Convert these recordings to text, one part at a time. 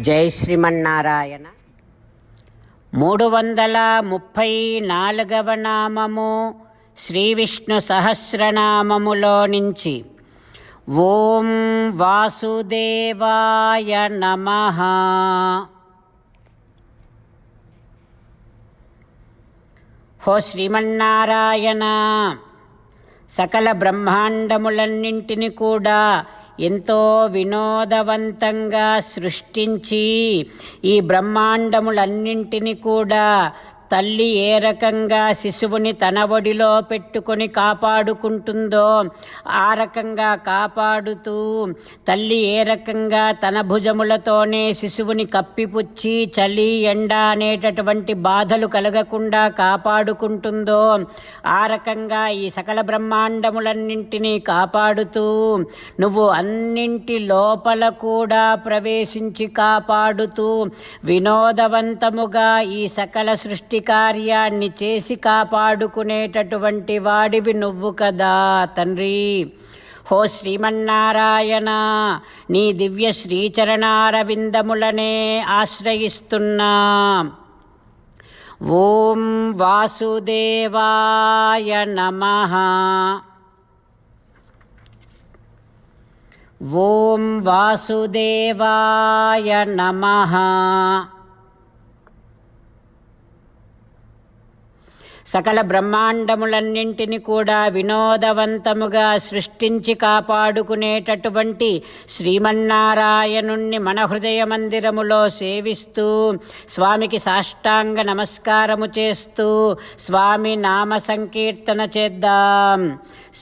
జై శ్రీమన్నారాయణ. మూడు వందల ముప్పై నాలుగవ నామము శ్రీ విష్ణు సహస్రనామములో నుంచి ఓం వాసుదేవాయ నమ. హో శ్రీమన్నారాయణ సకల బ్రహ్మాండములన్నింటిని కూడా ఎంతో వినోదవంతంగా సృష్టించి ఈ బ్రహ్మాండములన్నింటిని కూడా తల్లి ఏ రకంగా శిశువుని తన ఒడిలో పెట్టుకొని కాపాడుకుంటుందో ఆ రకంగా కాపాడుతూ తల్లి ఏ రకంగా తన భుజములతోనే శిశువుని కప్పిపుచ్చి చలి ఎండ అనేటటువంటి బాధలు కలగకుండా కాపాడుకుంటుందో ఆ రకంగా ఈ సకల బ్రహ్మాండములన్నింటినీ కాపాడుతూ నువ్వు అన్నింటి లోపల కూడా ప్రవేశించి కాపాడుతూ వినోదవంతముగా ఈ సకల సృష్టి కార్యాన్ని చేసి కాపాడుకునేటటువంటి వాడివి నువ్వు కదా తండ్రి. హో శ్రీమన్నారాయణ నీ దివ్య శ్రీచరణారవిందములనే ఆశ్రయిస్తున్నా. ఓం వాసుదేవాయ నమః. ఓం వాసుదేవాయ నమః. సకల బ్రహ్మాండములన్నింటిని కూడా వినోదవంతముగా సృష్టించి కాపాడుకునేటటువంటి శ్రీమన్నారాయణుణ్ణి మన హృదయ మందిరములో సేవిస్తూ స్వామికి సాష్టాంగ నమస్కారము చేస్తూ స్వామి నామ సంకీర్తన చేద్దాం.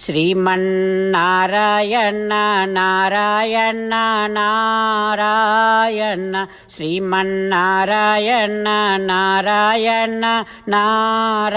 శ్రీమన్నారాయణ నారాయణ నారాయణ శ్రీమన్నారాయణ నారాయణ నారాయణ